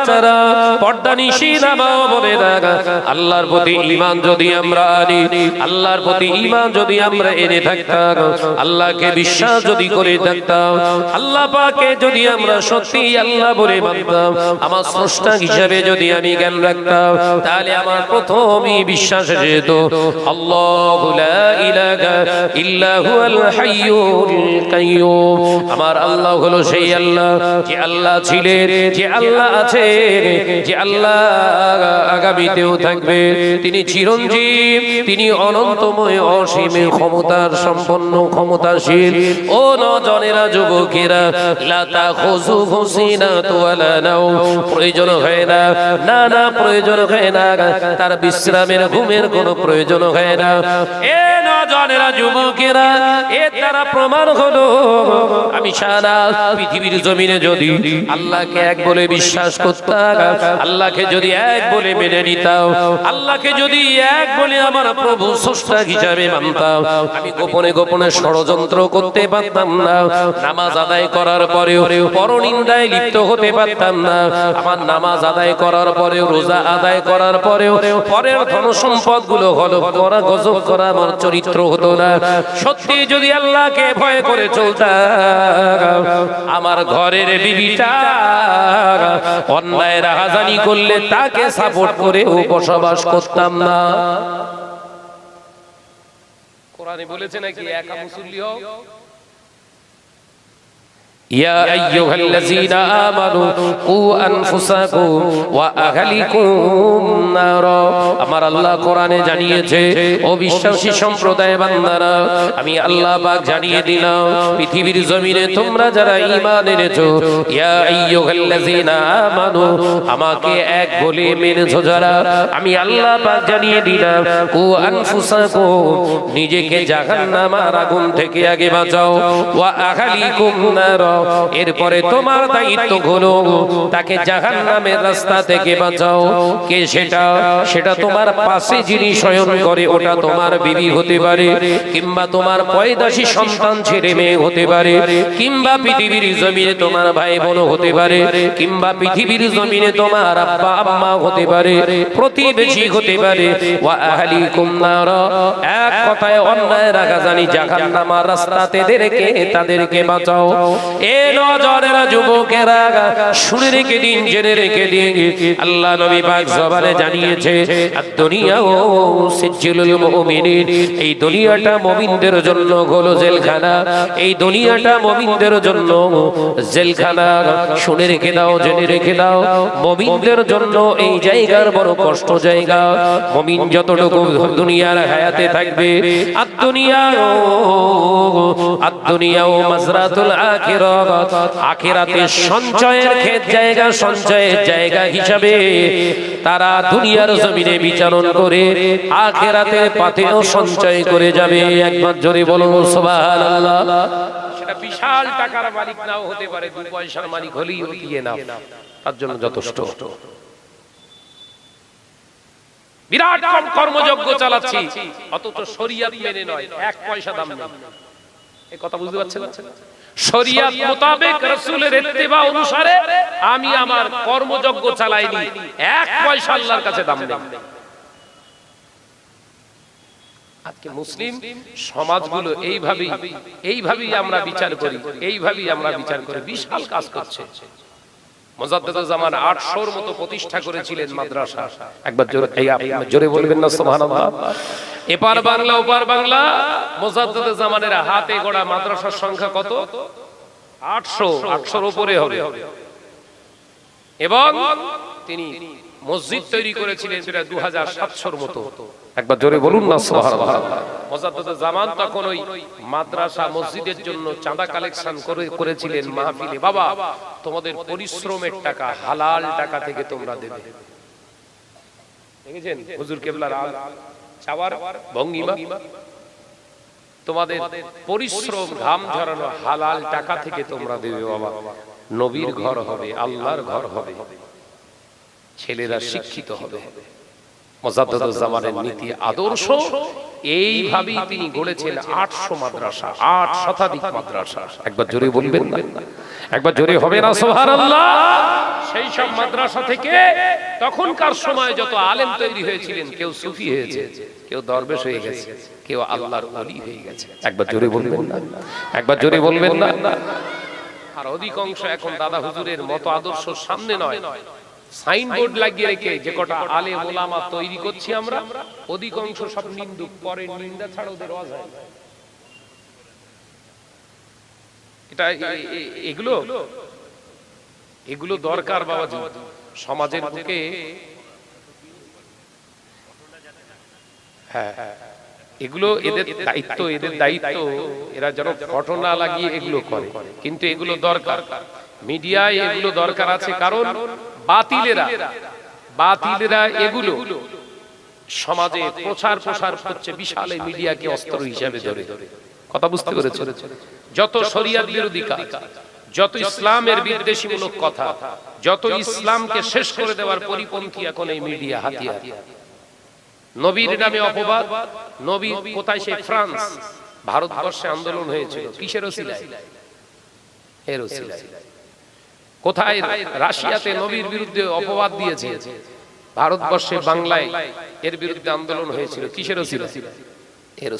বাচ্চারা পর্দা আল্লাহর প্রতি ঈমান যদি আমরা আনি, আল্লাহর প্রতি ইমান যদি আমরা এনে থাকতাম, আল্লাহকে বিশ্বাস যদি করে থাকতাম, আল্লাহ পাকে যদি আমরা সত্যি আল্লাহ বলে মানতাম, আমার স্রষ্টা হিসাবে যদি আমি জ্ঞান রাখতাম, তাহলে আমার প্রথমই বিশ্বাস যেত, আল্লাহু আমার আল্লাহ হলো সেই আল্লাহ, যে আল্লাহ ছিলেন, যে আল্লাহ আছে যে আল্লাহ আগামীতেও থাকবে, তিনি চিরঞ্জীব, তিনি অনন্তময় অসীম ক্ষমতার সম্পন্ন ক্ষমতাশীল ও নজনেরা, যুবকেরা তোয়ালা নাও, প্রয়োজন হয় না না না, প্রয়োজন হয় না, তার বিশ্রামের, ঘুমের কোনো প্রয়োজন হয় না। এ নজনেরা, যুবকেরা, এ তারা প্রমাণ হলো, আমি সারা পৃথিবীর জমিনে যদি আল্লাহকে এক বলে বিশ্বাস করতাম আল্লাহকে যদি এক বলে মেনে নিতাম আল্লাহকে যদি এক বলে আমার প্রভু স্রষ্টা হিসাবে মানতাম আমি গোপনে গোপনে ষড়যন্ত্র করতে পারতাম না, নামাজ আদায় করার পরেও পরনিন্দায় লিপ্ত হতে পারতাম না, আমার নামাজ আদায় করার পরেও, রোজা আদায় করার পরেও, পরের ধন সম্পদগুলো হলো করা, গজব করা, আমার চরিত্র হতো না। সত্যি যদি আল্লাহকে ভয় করে চলতাম, আমার ঘরের বিবিটা অন্যায় রাহাজানি করলে তাকে সাপোর্ট করে ও বসবাস করতাম না। কোরআনে বলেছে নাকি একা মুসল্লি হও? يا أيها الذين آمنوا قوا أنفسكم وأهلكم نارا আমার আল্লাহ কোরআনে জানিয়েছে ও বিশ্বাসী সম্প্রদায় বান্দারা আমি আল্লাহ পাক জানিয়ে দিলাম পৃথিবীর জমিনে তোমরা যারা ঈমান এনেছো ইয়া আইয়ুহাল্লাযীনা আমানু আমাকে এক বলে মেনেছো যারা আমি আল্লাহ পাক জানিয়ে দিলাম কু আনফুসাকুম নিজেকে জাহান্নামের আগুন থেকে আগে বাঁচাও ওয়া আহলিকুম নার এরপরে তোমার দায়িত্ব হলো তাকে জাহান্নামের রাস্তা থেকে বাঁচাও। কে সেটা? সেটা তোমার পাশে যিনি শয়ন করে, ওটা তোমার বিবি হতে পারে, কিংবা তোমার পয়দাসী সন্তান, ছেলে মেয়ে হতে পারে, কিংবা পৃথিবীর জমিনে তোমার ভাই বোন হতে পারে, কিংবা পৃথিবীর জমিনে তোমার আব্বা আম্মা হতে পারে, প্রতিবেশী হতে পারে। ওয়া আহলিকুম নার। এক কথায় অন্যায় রাখা জানি জাহান্নামার রাস্তা তাদেরকে তাদেরকে বাঁচাও। এ নজরেরা যুবকেরা শুনে রেখে দিন জেনে রেখে দিন। আল্লাহ নবী পাক জবানে জানিয়েছে দুনিয়া ও সিজ্জিলুল মুমিনিন। এই দুনিয়াটা মুমিনদের জন্য হলো জেলখানা। এই দুনিয়াটা মুমিনদের জন্য জেলখানা। শুনে রেখে দাও জেনে রেখে দাও। মুমিনদের জন্য এই জায়গার বড় কষ্ট জায়গা। মুমিন যতটুকু দুনিয়ার হায়াতে থাকবে, আর দুনিয়া আর দুনিয়া ও মাজরাতুল আখিরাত আখিরাতে সঞ্চয়ের ক্ষেত, জায়গা সঞ্চয়ের জায়গা হিসাবে তারা দুনিয়ার জমিনে বিচারণ করে আখেরাতের পাতেও সঞ্চয় করে যাবে। একবার জোরে বলো সুবহানাল্লাহ। বিশাল টাকার মালিক নাও হতে পারে দুই পয়সার মালিক হলেই দিয়ে নাও। তার জন্য যথেষ্ট। বিরাট কম কর্মযজ্ঞ চালাচ্ছি মেনে নয়, এক পয়সা দাম নেই। কথা বুঝতে পারছেন? শরিয়াত মোতাবেক রাসূলের ইত্তেবা অনুসারে আমি আমার কর্মযজ্ঞ চালাইনি। এক পয়সা আল্লাহর কাছে দাম নেই। আজকে মুসলিম সমাজগুলো এইভাবেই এইভাবেই আমরা বিচার করি, এইভাবেই আমরা বিচার করি বিশাল কাজ করছে। মোজাদ্দেদুল জামান 800 এর মতো প্রতিষ্ঠা করেছিলেন মাদ্রাসা। একবার জোরে জোরে বলবেন না, সুবহানাল্লাহ। এপার বাংলা, ওপার বাংলা মোজাদ্দেদুল জামানের হাতে গড়া মাদ্রাসার সংখ্যা কত? 800 800 এর উপরে হবে। এবং তিনি মসজিদ তৈরি করেছিলেন সেটা 2700 এর মতো। একবার জোরে বলুন না, সুবহানাল্লাহ। জামান তখন ওই মাদ্রাসা মসজিদের জন্য চাঁদা কালেকশন করে করেছিলেন মাহফিলে। বাবা, তোমাদের পরিশ্রমের টাকা, হালাল টাকা থেকে তোমরা দেবে। দেখেছেন? হুজুর কেবলার চাওয়ার ভঙ্গিমা? তোমাদের পরিশ্রম ঘাম ঝরানো হালাল টাকা থেকে তোমরা দেবে বাবা। নবীর ঘর হবে আল্লাহর ঘর হবে। ছেলেরা শিক্ষিত হবে। মোজাদ্দুজ্জামানের নীতি আদর্শ। এইভাবেই তিনি গড়েছেন আটশো মাদ্রাসা আট শতাধিক মাদ্রাসা। একবার জোরে বলবেন না? একবার জোরে হবে না সুবহানাল্লাহ? সেই সব মাদ্রাসা থেকে তখনকার সময় যত আলেম তৈরি হয়েছিলেন কেউ সুফি হয়েছে কেউ দরবেশ হয়ে গেছে কেউ আল্লাহর হয়ে গেছে। একবার জোরে বলবেন না? একবার জোরে বলবেন না? আর অধিকাংশ এখন দাদা হুজুরের মতো আদর্শ সামনে নয়। সাইনবোর্ড লাগিয়ে রেখে যে কটা আলে ওলামা তৈরি করছি আমরা অধিকাংশ সব নিন্দুক পরে নিন্দা ছাড়া ওদের ওয়াজ হয়। এটা এগুলো এগুলো দরকার বাবাজি। সমাজের বুকে হ্যাঁ এগুলো এদের দায়িত্ব এদের দায়িত্ব। এরা যেন ফটো না লাগিয়ে এগুলো করে। কিন্তু এগুলো দরকার। মিডিয়ায় এগুলো দরকার আছে কারণ বাতিলেরা বাতিলেরা এগুলো সমাজে প্রচার প্রসার হচ্ছে বিশাল এই মিডিয়াকে অস্ত্র হিসাবে ধরে। কথা বুঝতে পেরেছ? যত শরিয়াত বিরোধী কাজ যত ইসলামের বিদ্বেষীমূলক কথা যত ইসলামকে শেষ করে দেওয়ার পরিপন্থী এখন এই মিডিয়া হাতিয়ার। নবীর নামে অপবাদ নবী কোথায় সে ফ্রান্স? ভারতবর্ষে আন্দোলন হয়েছিল। কিসের ওসিলায়। এর ওসিলায়। কোথায় রাশিয়াতে নবীর বিরুদ্ধে অপবাদ দিয়েছে? ভারতবর্ষে বাংলায় এর বিরুদ্ধে আন্দোলন হয়েছিল। কিসের এর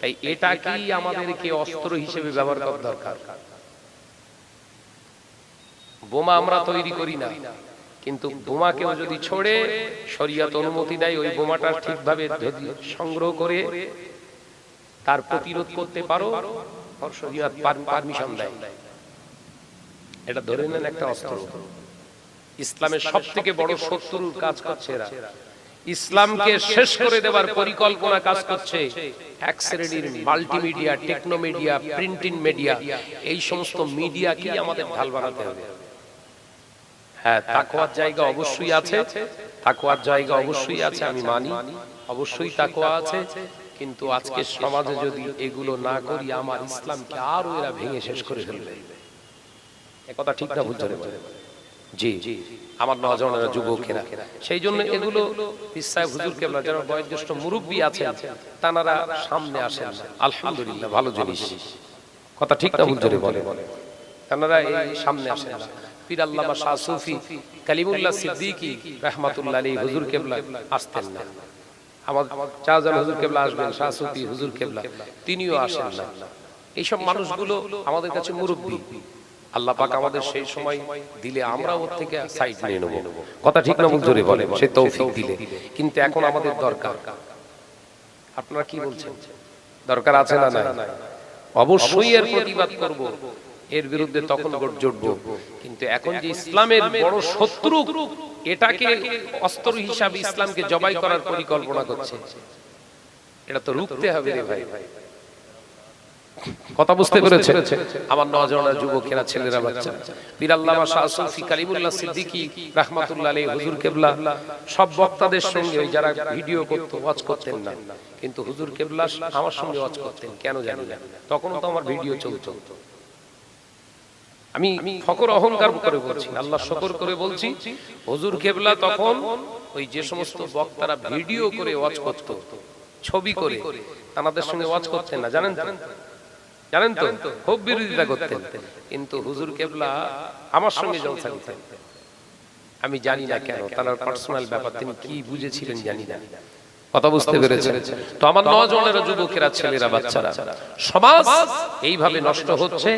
তাই এটা কি আমাদেরকে অস্ত্র হিসেবে ব্যবহার করা দরকার। বোমা আমরা তৈরি করি না, কিন্তু বোমাকেও যদি ছড়ে, শরিয়াত অনুমতি দেয়, ওই বোমাটা ঠিকভাবে সংগ্রহ করে, তার প্রতিরোধ করতে পারো পারমিশন দেয়। এটা ধরে নেন একটা অস্ত্র। ইসলামের সব থেকে বড় শত্রুর কাজ করছে এরা। ইসলামকে শেষ করে দেওয়ার পরিকল্পনা কাজ করছে এক শ্রেণির মাল্টিমিডিয়া টেকনোমিডিয়া প্রিন্টিং মিডিয়া এই সমস্ত মিডিয়াকেই আমাদের ঢাল বানাতে হবে? হ্যাঁ তাকওয়ার জায়গা অবশ্যই আছে। তাকওয়ার জায়গা অবশ্যই আছে আমি মানি। অবশ্যই তাকওয়া আছে। কিন্তু আজকে সমাজে যদি এগুলো না করি আমার ইসলামকে আরও এরা ভেঙে শেষ করে ফেলবে। কথা ঠিক না বুঝতে জি জি আমার নজনেরা যুবকেরা। সেই জন্য এগুলো ইসাই হুজুর কেবলা যারা বয়োজ্যেষ্ঠ মুরব্বী আছেন তানারা সামনে আসেন। আলহামদুলিল্লাহ ভালো জিনিস। কথা ঠিক না বুঝতে বলে। তানারা এই সামনে আসেন। পীর আল্লামা শাহ সুফি কালিমুল্লাহ সিদ্দিকী রাহমাতুল্লাহ আলী হুজুর কেবলা আসতেন না। আমার চারজন হুজুর কেবলা আসবেন শাহ সুফি হুজুর কেবলা তিনিও আসেন না। এইসব মানুষগুলো আমাদের কাছে মুরব্বী। আল্লাহ পাক আমাদের সেই সময় দিলে আমরা ওর থেকে সাইড নিয়ে নেব। কথা ঠিক না জোরে বলে সে তৌফিক দিলে। কিন্তু এখন আমাদের দরকার। আপনারা কি বলছেন? দরকার আছে না নাই? অবশ্যই এর প্রতিবাদ করব। এর বিরুদ্ধে তখন জড়ব কিন্তু এখন যে ইসলামের বড় শত্রু এটাকে অস্ত্র হিসাবে ইসলামকে জবাই করার পরিকল্পনা করছে। এটা তো রুখতে হবে রে ভাই ভাই। কথা বুঝতে পেরেছে? আমার নজনা যুবকেরা ছেলেরা বাচ্চা পীর আল্লামা শাহ সুফি কালিমুল্লাহ সিদ্দিকী রাহমাতুল্লাহ আলাইহি হুজুর কেবলা সব বক্তাদের সঙ্গে ওই যারা ভিডিও করতো ওয়াচ করতেন না। কিন্তু হুজুর কেবলা আমার সঙ্গে ওয়াচ করতেন কেন জানি না। তখনও তো আমার ভিডিও চলতো। আমি ফকর অহংকার করে বলছি আল্লাহ শকর করে বলছি হুজুর কেবলা তখন ওই যে সমস্ত বক্তারা ভিডিও করে ওয়াচ করতো ছবি করে তাদের সঙ্গে ওয়াচ করতেন না জানেন জানেন তো? খুব বিরোধিতা করতেন। কিন্তু হুজুর কেবলা আমার সঙ্গে জলসা দিতেন আমি জানি না কেন তার পার্সোনাল ব্যাপার তিনি কি বুঝেছিলেন জানি না। কথা বুঝতে পেরেছেন। তো আমার নজনেরা যুবকেরা ছেলেরা বাচ্চারা। সমাজ এইভাবে নষ্ট হচ্ছে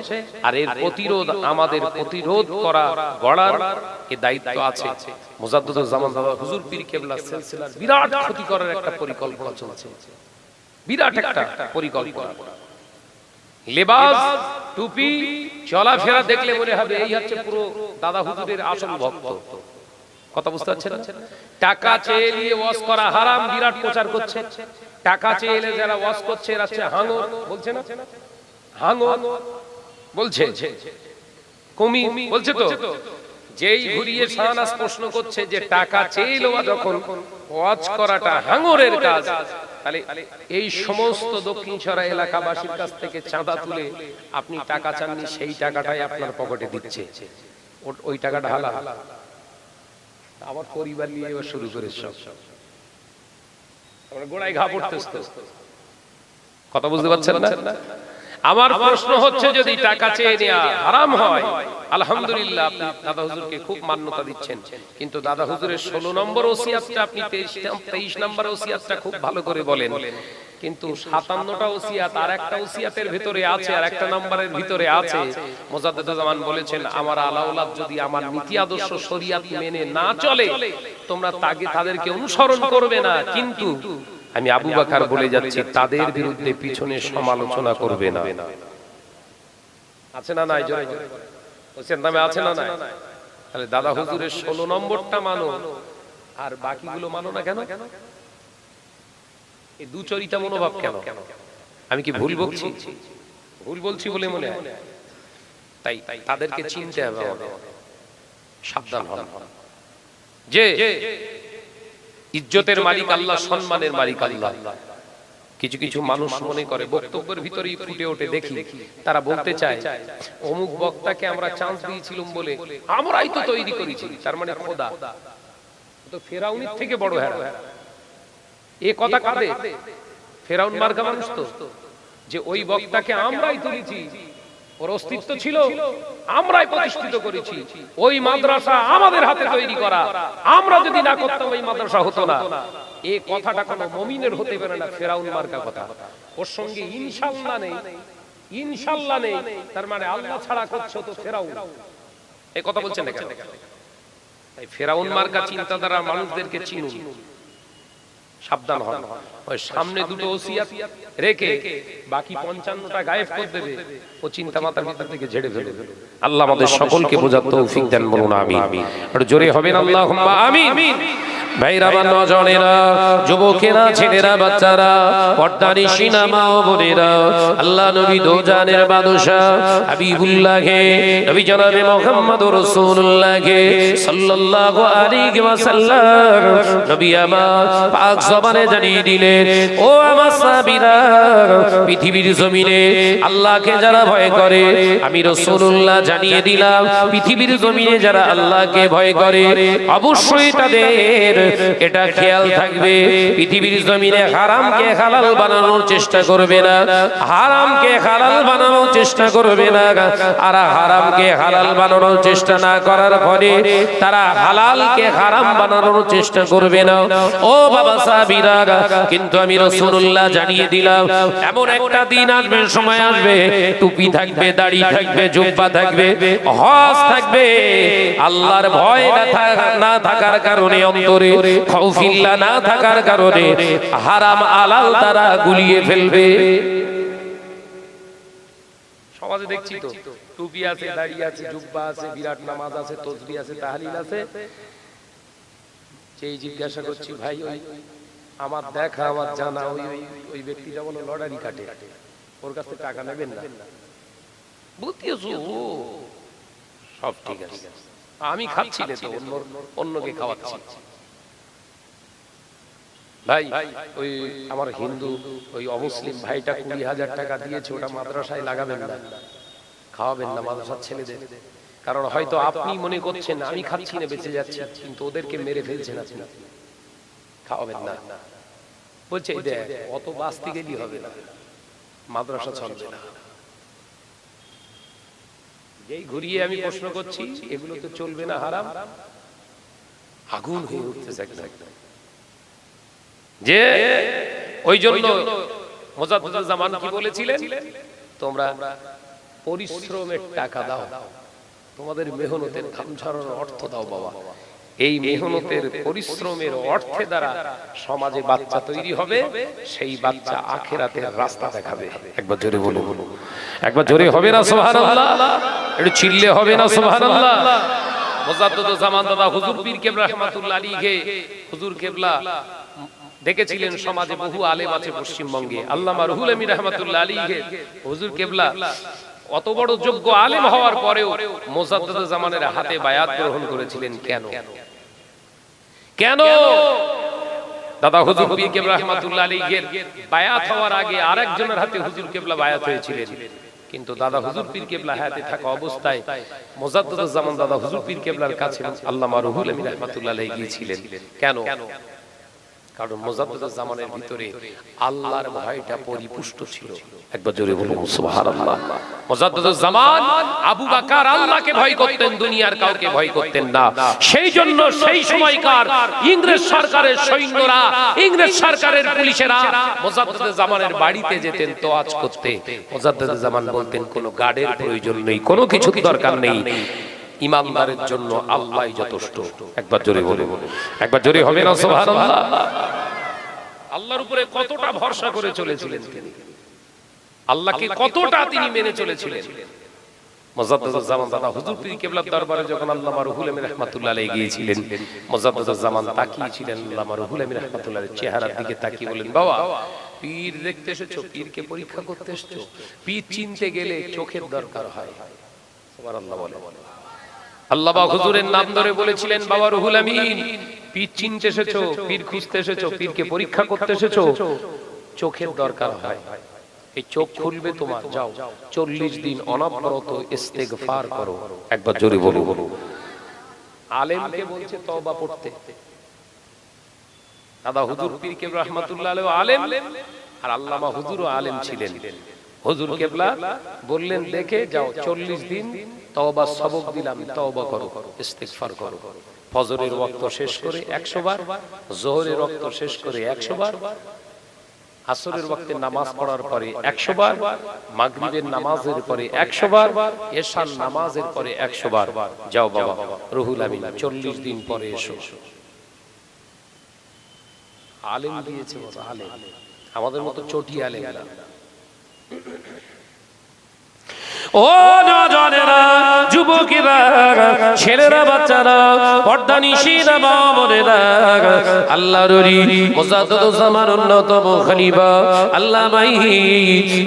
আর এর প্রতিরোধ আমাদের প্রতিরোধ করা গড়ার এ দায়িত্ব আছে। মুজাদ্দুদ জামান দাদা হুজুর পীর কেবলা সিলসিলার বিরাট ক্ষতি করার একটা পরিকল্পনা চলছে। বিরাট একটা পরিকল্পনা। লেবাস, টুপি, চলাফেরা দেখলে মনে হবে এই হচ্ছে পুরো দাদা হুজুরের আসল ভক্ত। কথা বুঝতে পারছেন টাকা চেয়ে নিয়ে ওয়াজ করা হারাম, বিরাট প্রচার করছে। টাকা চেয়ে এলে যারা ওয়াজ করছে, এরা হচ্ছে হাঙ্গর বলছে না? হাঙ্গর বলছে। কমি বলছে তো? যেই ঘুরিয়ে শাহনাজ প্রশ্ন করছে যে টাকা চেয়ে লওয়া যখন ওয়াজ করাটা হাঙ্গরের কাজ এই সমস্ত দক্ষিণ ছড়া এলাকাবাসীর কাছ থেকে চাঁদা তুলে আপনি টাকা চাননি, সেই টাকাটাই আপনার পকেটে দিচ্ছে। ওই টাকাটা হালা। হালা আবার পরিবার নিয়ে এবার শুরু করে গোড়ায় ঘা পড়তেছ কথা বুঝতে পারছেন না? আমার প্রশ্ন হচ্ছে যদি টাকা চেয়ে নেওয়া হারাম হয়, আলহামদুলিল্লাহ আপনি দাদা হুজুরকে খুব মান্যতা দিচ্ছেন। কিন্তু দাদা হুজুরের ষোলো নম্বর ওসিয়াতটা আপনি তেইশ নম্বর ওসিয়াতটা খুব ভালো করে বলেন। কিন্তু সাতান্নটা ওসিয়াত আর একটা ওসিয়াতের ভিতরে আছে, আর একটা নম্বরের ভিতরে আছে। বলেছেন, আমার আলাউলাদ যদি আমার নীতি আদর্শ শরিয়াত মেনে না চলে, তোমরা তাকে তাদেরকে অনুসরণ করবে না। কিন্তু আমি আবু বাকার বলে যাচ্ছি তাদের বিরুদ্ধে পিছনে সমালোচনা করবে না। আছে না নাই হোসেন নামে আছে না নাই? তাহলে দাদা হুজুরের ষোলো নম্বরটা মানো। আর বাকিগুলো মানো না কেন? এই দুচরিতা মনোভাব কেন? আমি কি ভুল বলছি? ভুল বলছি বলে মনে হয়? তাই তাদেরকে চিনতে হবে সাবধান হন। যে ইজ্জতের মালিক আল্লাহ সম্মানের মালিক আল্লাহ। কিছু কিছু মানুষ মনে করে বক্তব্যের ভিতরেই ফুটে ওঠে দেখি। তারা বলতে চায় অমুক বক্তাকে আমরা চান্স দিয়েছিলাম বলে আমরাই তো তৈরি করেছি তার মানে খোদা। তো ফেরাউনির থেকে বড় হ্যাঁ এ কথা কাঁদে? ফেরাউন মার্কা মানুষ তো। যে ওই বক্তাকে আমরাই তুলেছি ওর অস্তিত্ব ছিল, আমরাই প্রতিষ্ঠিত করেছি। ওই মাদ্রাসা আমাদের হাতে তৈরি করা। আমরা যদি না করতাম ওই মাদ্রাসা হতো না। এই কথাটা কোনো মমিনের হতে পারে না, ফেরাউন মার্কা কথা। ওর সঙ্গে ইনশাল্লাহ নেই ইনশাল্লাহ নেই। তার মানে আল্লাহ ছাড়া করছ তো ফেরাউন। এই কথা বলছেন না কেন? ফেরাউন মার্কা চিন্তাধারা মানুষদেরকে চিনুন। সাবধান হন। ওই সামনে দুটো ওসিয়াত রেখে বাকি পঞ্চান্নটা গায়েব করে দেবে। ও চিন্তা মাথার ভিতর থেকে ঝেড়ে ফেলে আল্লাহ আমাদের সকলকে বোঝার তৌফিক দেন বলুন, আমিন। একটু জোরে হবেন, আল্লাহুম্মা আমিন। ভাইরা বা নজনেরা যুবকেরা ছেলেরা বাচ্চারা পর্দানি সিনেমা ও বোনেরা আল্লাহ নবী দোজানের বাদশা হাবিবুল্লাহে নবী জনাবে মুহাম্মদ রাসূলুল্লাহে সাল্লাল্লাহু আলাইহি ওয়াসাল্লাম নবী আমার পাক জবানে জানিয়ে দিলেন ও আমার সাহাবীরা পৃথিবীর জমিনে আল্লাহকে যারা ভয় করে আমি রাসূলুল্লাহ জানিয়ে দিলাম পৃথিবীর জমিনে যারা আল্লাহকে ভয় করে অবশ্যই তাদের এটা খেয়াল থাকবে। পৃথিবীর জমিনে হারামকে হালাল বানানোর চেষ্টা করবে না। হারামকে হালাল বানানোর চেষ্টা করবে না। আর হারামকে হালাল বানানোর চেষ্টা না করার ফলে তারা হালালকে হারাম বানানোর চেষ্টা করবে না। ও বাবা সাহাবীরা কিন্তু আমি রাসূলুল্লাহ জানিয়ে দিলাম এমন একটা দিন আসবে সময় আসবে টুপি থাকবে দাড়ি থাকবে জুব্বা থাকবে হজ থাকবে। আল্লাহর ভয় না না থাকার কারণে অন্তরে খৌফিল্লা না থাকার কারণে হারাম আলাল তারা গুলিয়ে ফেলবে। সমাজে দেখছি তো টুপি আছে দাড়ি আছে জুব্বা আছে বিরাট নামাজ আছে তসবি আছে তাহলিল আছে। সেই জিজ্ঞাসা করছি ভাই ওই আমার দেখা আমার জানা ওই ওই ব্যক্তিটা বলো লটারি কাটে ওর কাছে টাকা নেবেন না? বুঝতেছো সব ঠিক আছে। আমি খাচ্ছি না তো অন্য অন্যকে খাওয়াচ্ছি। ভাই, ওই আমার হিন্দু, ওই অমুসলিম ভাইটা কুড়ি হাজার টাকা দিয়েছে, ওটা মাদ্রাসায় লাগাবেন না। খাওয়াবেন না মাদ্রাসার ছেলেদের। কারণ হয়তো আপনি মনে করছেন, আমি খাচ্ছি না, বেঁচে যাচ্ছি, কিন্তু ওদেরকে মেরে ফেলছেন আপনি। খাওয়াবেন না। বলছে, এই দেখ, অত বাঁচতে গেলি হবে না। মাদ্রাসা চলবে না। যেই ঘুরিয়ে আমি প্রশ্ন করছি, এগুলো তো চলবে না, হারাম? আগুন হয়ে উঠতেছে একদম। যে ওই জন্য মোজাদ্দুজ্জামান কি বলেছিলেন? তোমরা পরিশ্রমের টাকা দাও। তোমাদের মেহনতের ঘাম ঝরানোর অর্থ দাও বাবা। এই মেহনতের পরিশ্রমের অর্থে দ্বারা সমাজে বাচ্চা তৈরি হবে সেই বাচ্চা আখেরাতের রাস্তা দেখাবে। একবার জোরে বলো বলো একবার জোরে হবে না সুবহানাল্লাহ? একটু চিল্লে হবে না সুবহানাল্লাহ? মোজাদ্দুজ্জামান দাদা হুজুর পীর কেবলা রহমাতুল্লাহ আলাইহি হুজুর কেবলা দেখেছিলেন সমাজে বহু আলেম আছে পশ্চিমবঙ্গে। আল্লামা রুহুল আমির রহমাতুল্লাহ আলীকে হুজুর কেবলা অত বড় যোগ্য আলেম হওয়ার পরেও মোজাদ্দদ জামানের হাতে বায়াত গ্রহণ করেছিলেন কেন? কেন? দাদা হুজুর পীর কেবলা রহমাতুল্লাহ আলীকে বায়াত হওয়ার আগে আরেকজনের হাতে হুজুর কেবলা বায়াত হয়েছিলেন। কিন্তু দাদা হুজুর পীর কেবলা হায়াতে থাকা অবস্থায় মোজাদ্দদ জামান দাদা হুজুর পীর কেবলার কাছে আল্লামা রুহুল আমির রহমাতুল্লাহ আলাইহি গিয়েছিলেন। কেন? কারণ মোজাদ্দুদ জামানের ভিতরে আল্লাহর ভয়টা পরিপুষ্ট ছিল। একবার জোরে বলুন, সুবহানাল্লাহ। মোজাদ্দুদ জামান আবু বকর আল্লাহকে ভয় করতেন, দুনিয়ার কাউকে ভয় করতেন না। সেই জন্য সেই সময়কার ইংরেজ সরকারের সৈন্যরা, ইংরেজ সরকারের পুলিশেরা মোজাদ্দুদ জামানের বাড়িতে যেতেন, তোয়াজ করতে। মোজাদ্দুদ জামান বলতেন, কোনো গার্ডের প্রয়োজন নেই, কোনো কিছুর দরকার নেই। ইমানদারের জন্য আল্লাহই যথেষ্ট। একবার জোরে বলে একবার জোরে হবে না সুবহানাল্লাহ। আল্লাহর উপরে কতটা ভরসা করে চলেছিলেন তিনি? আল্লাহকে কতটা তিনি মেনে চলেছিলেন? মোজাদ্দুজ্জামান দাদা হুজুর পীর কেবলার দরবারে যখন আল্লামা রুহুল আমিন রাহমাতুল্লাহ আলাইহি গিয়েছিলেন মোজাদ্দুজ্জামান তাকিয়েছিলেন আল্লামা রুহুল আমিন রাহমাতুল্লাহ চেহারার দিকে তাকিয়ে বলেন বাবা পীর দেখতে এসেছ? পীরকে পরীক্ষা করতে এসেছ? পীর চিনতে গেলে চোখের দরকার হয়। সুবহানাল্লাহ বলে। আল্লাহ হুজুরের নাম ধরে বলেছিলেন বাবা রুহুল আমিন পীর চিনতে এসেছ পীর খুঁজতে এসেছ পীরকে পরীক্ষা করতে এসেছ। চোখের দরকার হয়। এই চোখ খুলবে তোমার যাও চল্লিশ দিন অনবরত ইস্তেগফার করো। একবার জোরে বলো বলো আলেমকে বলছে তওবা পড়তে। দাদা হুজুর পীর কেবলা রহমাতুল্লাহ আলাইহি আলেম। আর আল্লামা হুজুরও আলেম ছিলেন। হুজুর কেবলা বললেন, দেখে যাও, চল্লিশ দিন তওবা সবক দিলাম, তওবা করো, ইস্তেগফার করো। ফজরের ওয়াক্ত শেষ করে একশো বার, জোহরের ওয়াক্ত শেষ করে একশো বার, আসরের ওয়াক্তে নামাজ পড়ার পরে একশো বার, মাগরিবের নামাজের পরে একশো বার, এশার নামাজের পরে একশো বার। যাও বাবা, রুহুল আমিন, চল্লিশ দিন পরে এসো। আলেম দিয়েছে আমাদের মতো চটি আলেম Mm-hmm. ও নজনেরা, যুবকেরা, ছেলেরা, বাচ্চারা পর্দা নিশিরা বাবরেরা আল্লাহর মুজাদ্দদ জামার অন্যতম খলিফা, আল্লাহ মাই,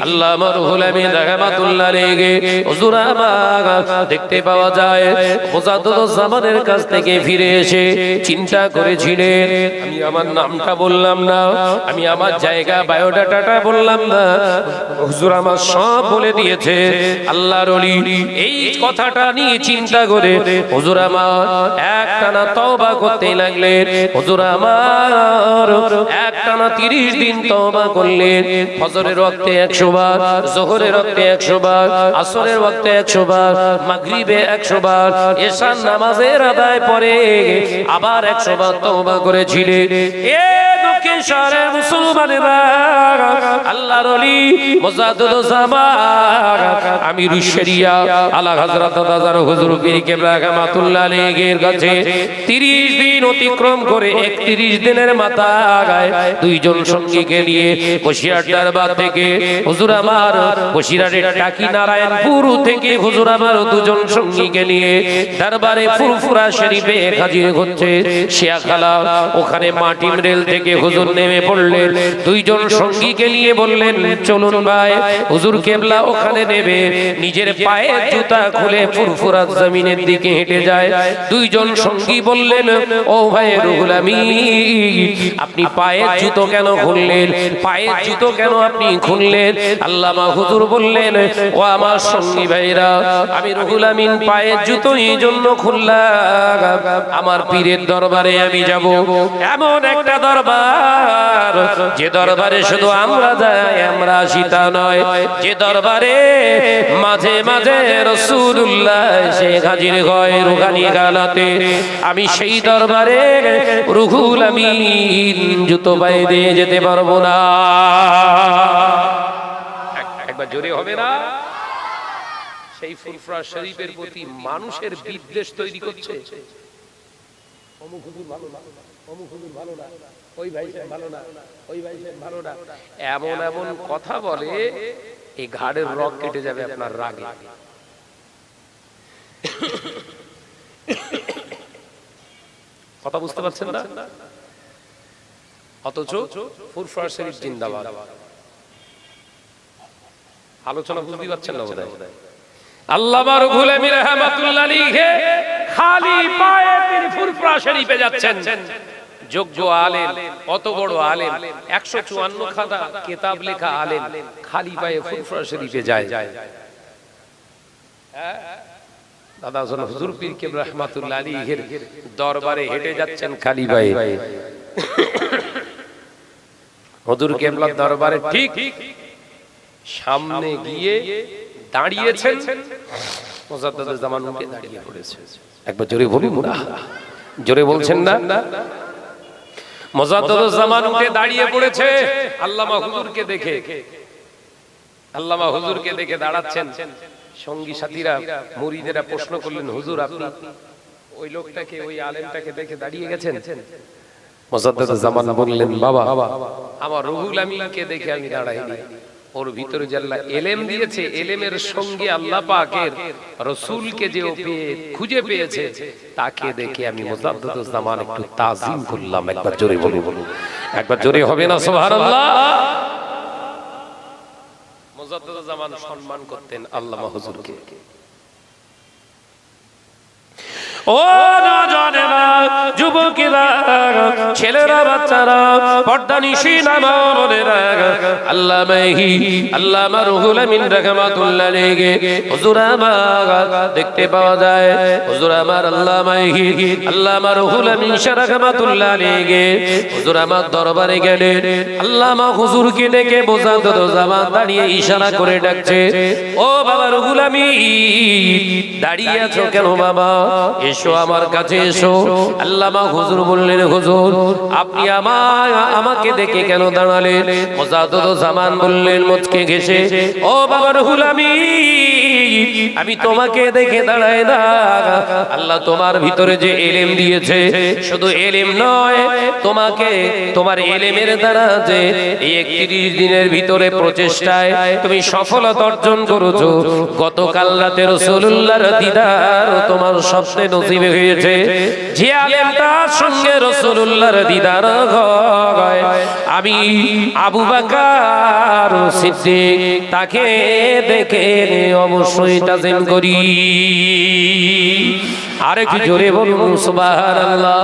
আল্লাহ মারহুল আমিন রাহমাতুল্লাহ আলাইহি, হুজুর আমার, দেখতে পাওয়া যায় মুজাদ্দদ জামানের কাছ থেকে ফিরে এসে চিন্তা করেছিলেন, আমি আমার নামটা বললাম না, আমি আমার জায়গা, বায়োডাটাটা বললাম না, হুজুর আমার সব বলে দিয়েছে আল্লাহর এই কথাটা নিয়ে চিন্তা করে, হুজুর আমার, একটানা তওবা করতে লাগলেন হুজুর আমার, একটানা 30 দিন তওবা করলেন ফজরের ওয়াক্তে 100 বার, জোহরের ওয়াক্তে 100 বার, আসরের ওয়াক্তে 100 বার, মাগরিবে 100 বার, এশার নামাজের আদায় পরে আবার 100 বার তওবা করেছিলেন শহরের মুসলমানেরা, আল্লাহর শরিয়া, আলা হযরত দাদার হুজুর পীর আলাইহির কাছে 30 দিন অতিক্রম করে 31 দিনের মাথায় দুইজন সঙ্গীকে নিয়ে দরবার থেকে হুজুর আমার টাকি নারায়ণপুর থেকে হুজুর আমার দুজন সঙ্গীকে নিয়ে দরবারে ফুরফুরা শরীফে হাজির হচ্ছে ওখানে মাটিম রেল থেকে হুজুর নেমে পড়লেন। দুইজন সঙ্গীকে নিয়ে বললেন চলুন ভাই হুজুর কেবলা ওখানে নেবে। নিজের পায়ের জুতা খুলে ফুরফুরা জমিনের দিকে হেঁটে যায়। দুইজন সঙ্গী বললেন ও ভাই রুহুল আমিন আপনি পায়ের জুতো কেন খুললেন? পায়ের জুতো কেন আপনি খুললেন? আল্লামা হুজুর বললেন ও আমার সঙ্গী ভাইরা আমি রুহুল আমিন পায়ের জুতো এই জন্য খুললাম। আমার পীরের দরবারে আমি যাব এমন একটা দরবার যে দরবারে শুধু আমরা যাই, আমরা সীতা নয়। যে দরবারে মাঝে মাঝে রসুল্লাহ সে হাজির হয় রুহানি গালাতে। আমি সেই দরবারে রুহুল আমিন জুতো দিয়ে যেতে পারব না। একবার জোরে হবে না? সেই ফুরফুরা শরীফের প্রতি মানুষের বিদ্বেষ তৈরি করছে। অমুক ভালো না, অমুক ভালো না। ওই ভাই সাহেব ভালো না, ওই ভাই সাহেব ভালো না। এমন এমন কথা বলে, এই ঘাড়ের রক কেটে যাবে আপনার রাগে। কথা বুঝতে পারছেন না? অথচ ফুরফুরা শরীফ জিন্দাবাদ। আলোচনা বুঝতে পারছেন না বোধহয়? আল্লাহ রব্বুল আমিন রাহমাতুল্লাহ আলাইহি খালি পায়ে তিনি ফুরফুরা শরীফে যাচ্ছেন। যোগ্য আলেম অত বড় আলেম? 154 খাতা কিতাব লেখা আলেম, খালি পায়ে ফুরফুরা শরীফে যায়। দাদা হুজুর পীর রাহমাতুল্লাহ দরবারে হেঁটে যাচ্ছেন খালি পায়ে। হুজুর কেবলার দরবারে ঠিক সামনে গিয়ে দাঁড়িয়েছেন। মোজাদ্দাদুল জামান উঠে দাঁড়িয়ে পড়েছে। একবার জোরে বলুন না। জোরে বলছেন না? মোজাদ্দাদুল জামান উঠে দাঁড়িয়ে পড়েছে। আল্লামা হুজুরকে দেখে। আল্লামা হুজুরকে দেখে দাঁড়াচ্ছেন। সঙ্গী সাথীরা মুরিদেরা প্রশ্ন করলেন হুজুর আপনি ওই লোকটাকে ওই আলেমটাকে দেখে দাঁড়িয়ে গেছেন? মোজাদ্দাদ জামান বললেন বাবা আমার রুহুল আমিনকে দেখে আমি দাঁড়াইনি। ওর ভিতরে আল্লাহ এলেম দিয়েছে, এলেমের সঙ্গে আল্লাহ পাকের রসুলকে যে খুঁজে পেয়েছে, তাকে দেখে আমি মোজাদ্দাদ জামান একটু তাজিম করলাম। একবার জোরে বলি বলুন। একবার জোরে হবে না, সুবহানাল্লাহ? মোজাদ্দাদ জামান সম্মান করতেন আল্লামা হুজুরকে। ও যুবকেরা ছেলেরা, বাচ্চারা, পর্দা নিশি নামারেরা মারুহুল আমিন আমার দেখতে পাওয়া যায়, হুজুর আমার আল্লাহ মাহি আল্লাহ মারুহুল আমিন আমার দরবারে গেলেন আল্লাহ মা হুজুরকে ডেকে বোঝাতে তো জামান দাঁড়িয়ে ইশারা করে ডাকছে, ও বাবা রুহুল আমিন, দাঁড়িয়ে আছো কেন বাবা? এসো, আমার কাছে এসো। আল্লামা হুজুর বললেন, হুজুর, আপনি আমার আমাকে দেখে কেন দাঁড়ালেন? মোজাদুদ জামান বললেন, মুচকে ঘেসে। ও বাবা রুহুল আমিন আমি তোমাকে দেখে দাঁড়াই না। আল্লাহ তোমার ভিতরে যে এলেম দিয়েছে, শুধু এলেম নয়, তোমাকে, তোমার এলেমের দ্বারা যে একত্রিশ দিনের ভিতরে প্রচেষ্টায় তুমি সফলতা অর্জন করেছ। গতকাল রাতে রসুল্লাহর দিদার তোমার স্বপ্নে নসিবে হয়েছে। যে আলেমটার সঙ্গে রসুল্লাহর দিদার হয়। আমি আবু বাকার সিদ্দিক তাকে দেখে অবশ্যই তাজিম করি। আরেক জোরে বলুন সুবহানাল্লাহ।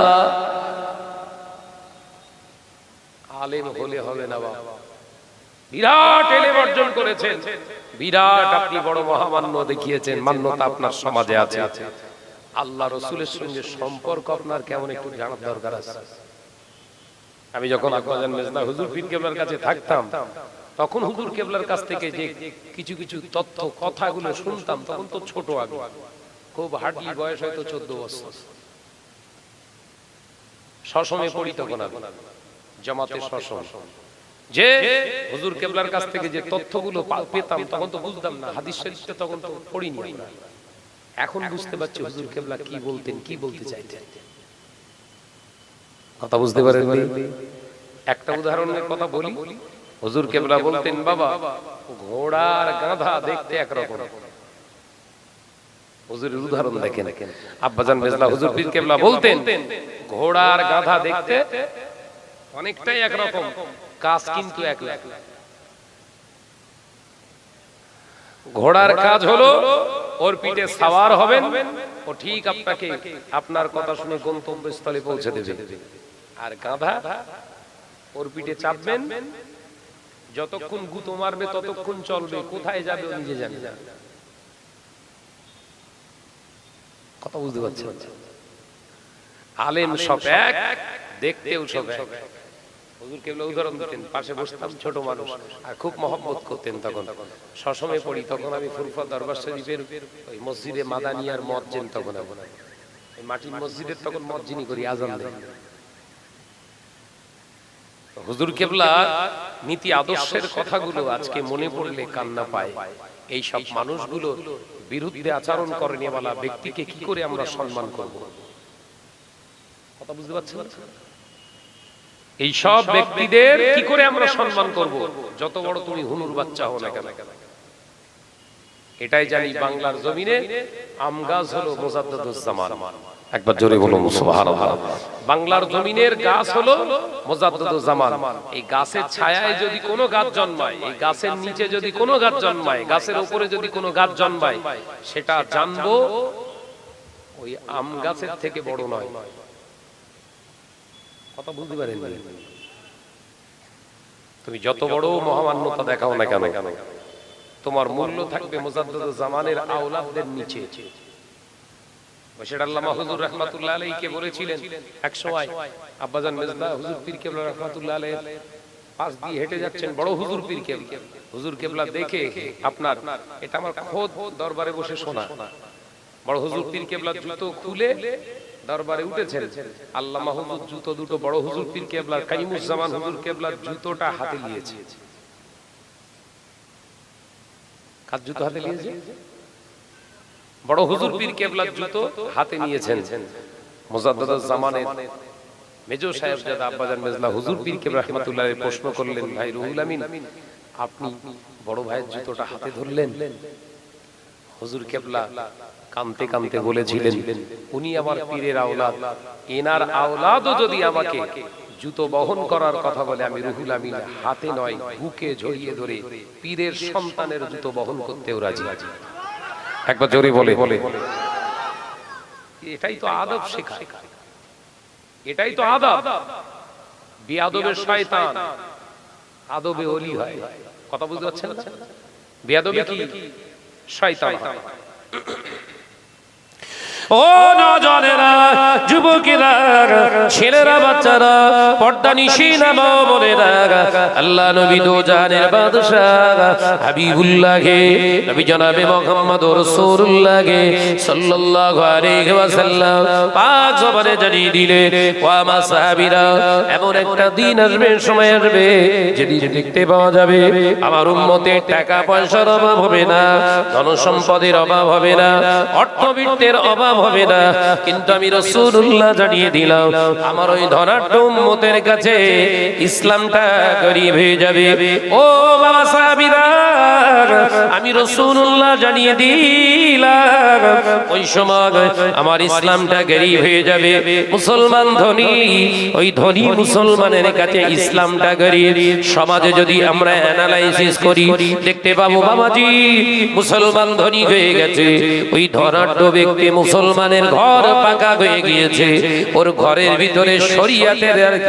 আলেম হলে হবে না বাবা বিরাট এলেম অর্জন করেছেন। বিরাট আপনি বড় মহামান্য দেখিয়েছেন। মান্যতা আপনার সমাজে আছে। আল্লাহ রসুলের সঙ্গে সম্পর্ক আপনার কেমন একটু জানার দরকার আছে? আমি যখন আকাজান মেজনা হুজুর পীর কেবলার কাছে থাকতাম, তখন হুজুর কেবলার কাছ থেকে যে কিছু কিছু তথ্য, কথাগুলো শুনতাম, তখন তো ছোট আগে। খুব হার্ডলি বয়স হয়তো চোদ্দ বছর। সসমে পড়ি তখন আমি, জামাতে সসম যে হুজুর কেবলার কাছ থেকে যে তথ্যগুলো পেতাম, তখন তো বুঝতাম না, হাদিস শরীফটা তখন তো পড়িনি। এখন বুঝতে পারছি হুজুর কেবলা কি বলতেন কি বলতে চাইতেন? কথা বুঝতে পারেন একটা উদাহরণের কথা বলি। হুজুর কেবলা বলতেন বাবা ঘোড়ার গাধা দেখতে একরকম। হুজুরের উদাহরণ দেখেন। আব্বাজান মেজলা হুজুর পীর কেবলা বলতেন ঘোড়ার গাধা দেখতে অনেকটাই একরকম। কাজ কিন্তু এক লাখ ঘোড়ার কাজ হলো ওর পিঠে সাওয়ার হবেন ও ঠিক আপনাকে আপনার কথা শুনে গন্তব্যস্থলে পৌঁছে দেবে। আর গাধা ওর পিঠে চাপবেন, যতক্ষণ গুতো মারবে ততক্ষণ চলবে। কোথায় যাবে ও নিজে জানে কথা বুঝতে পারছেন? আলেম সব এক, দেখতেও সব এক। হুজুর কেবল উদাহরণ দিতেন, পাশে বসতাম ছোট মানুষ আর খুব মহব্বত করতেন তখন। পড়ি, তখন আমি দরবার শরীফের ওই মসজিদে মাদানিয়ার তখন ওই মাটির মসজিদের তখন মজ্জিনি করি, আজান হুজুর কেবলা নীতি আদর্শের কথাগুলো আজকে মনে পড়লে কান্না পায়। এই সব মানুষগুলো বিরুদ্ধে আচরণ করেনি বলা ব্যক্তিকে কি করে আমরা সম্মান করব? কথা বুঝতে পারছেন? এই সব ব্যক্তিদের কি করে আমরা সম্মান করব? যত বড় তুমি হুনুর বাচ্চা হও না কেন? এটাই জানি বাংলার জমিনে আম গাছ হলো মোজাদ্দুজ্জামান একবার জোরে বলুন সুবহানাল্লাহ। বাংলার জমিনের গাছ হলো মোজাদ্দুজ্জামান এই গাছের ছায়ায় যদি কোনো গাছ জন্মায় এই গাছের নিচে যদি কোনো গাছ জন্মায় গাছের উপরে যদি কোনো গাছ জন্মায় সেটা জানব ওই আম গাছের থেকে বড় নয়। কথা বুঝতে পারেন। তুমি যত বড় মহামান্যতা দেখাও না কেন তোমার মূল্য থাকবে মুজাদ্দদ জামানের আওলাদদের নিচে। আল্লামা হুজুর রাহমাতুল্লাহ আলাইহিকে বলেছিলেন এক সময় আব্বাজান মেজদা হুজুর পীর কেবলা রাহমাতুল্লাহ আলাইহি পাশ দিয়ে হেঁটে যাচ্ছেন বড় হুজুর পীর কেবলা। হুজুর কেবলা দেখে আপনার এটা আমার খোদ দরবারে বসে শোনা। বড় হুজুর পীর কেবলা জুতো খুলে দরবারে উঠেছেন। আল্লাহ মাহমুদ জুতো দুটো, বড় হুজুর পীর কেবলার, কাইমুজ্জামান হুজুর কেবলার জুতোটা হাতে নিয়েছে। কার জুতো হাতে নিয়েছে? বড় হুজুর পীর কেবলার জুতো হাতে নিয়েছেন। মুজাদ্দাদ জামানের মেজো সাহেব জাদা আব্বাজান মেজলা হুজুর পীর কেবলা রহমাতুল্লাহ প্রশ্ন করলেন, ভাই রুহুল আমিন, আপনি বড় ভাইয়ের জুতোটা হাতে ধরলেন? হুজুর কেবলা কানতে কানতে বলেছিলেন, উনি আমার পীরের আওলাদ। এনার আওলাদও যদি আমাকে জুতো বহন করার কথা বলে, আমি রুহুল আমিন হাতে নয়, বুকে জড়িয়ে ধরে পীরের সন্তানের জুতো বহন করতেও রাজি। একবার জোরে বলে। বলে এটাই তো আদব শেখা এটাই তো আদব। বিয়াদবের শয়তান। আদবে ওলি হয়। কথা বুঝতে পারছেন বিয়াদবে কি? শয়তান হয়। ও নজনেরা, যুবকেরা, ছেলেরা, বাচ্চারা, পর্দা নিশিনা বোনেরা, আল্লাহ নবী দো জানের বাদশাহ হাবিবুল্লাহে নবী জনাবে মুহাম্মদ রাসূলুল্লাহে সাল্লাল্লাহু আলাইহি ওয়াসাল্লাম পাক জবানে জানিয়ে দিলে, ও আমার সাহাবীরা, এমন একটা দিন আসবে, সময় আসবে, যেদিন দেখতে পাওয়া যাবে, আমার উম্মতের টাকা পয়সার অভাব হবে না ধন সম্পদের অভাব হবে না, অর্থবিত্তের অভাব হবে না। কিন্তু আমি রসুল্লাহ জানিয়ে দিলাম, আমার ওই ধনাঢ্য উম্মতের কাছে ইসলামটা গরিব হয়ে যাবে। ও বাবা সাহাবীরা! আমি রসুল্লাহ জানিয়ে দিলাম, ওই সময় আমার ইসলামটা গরিব হয়ে যাবে, মুসলমান ধনী, ওই ধনী মুসলমানের কাছে ইসলামটা গরিব। সমাজে যদি আমরা অ্যানালাইসিস করি, দেখতে পাবো, বাবাজি, মুসলমান ধনী হয়ে গেছে, ওই ধনাঢ্য ব্যক্তি মুসলমানের ঘর পাকা হয়ে গিয়েছে, ওর ঘরের ভিতরে শরিয়াতের আর কি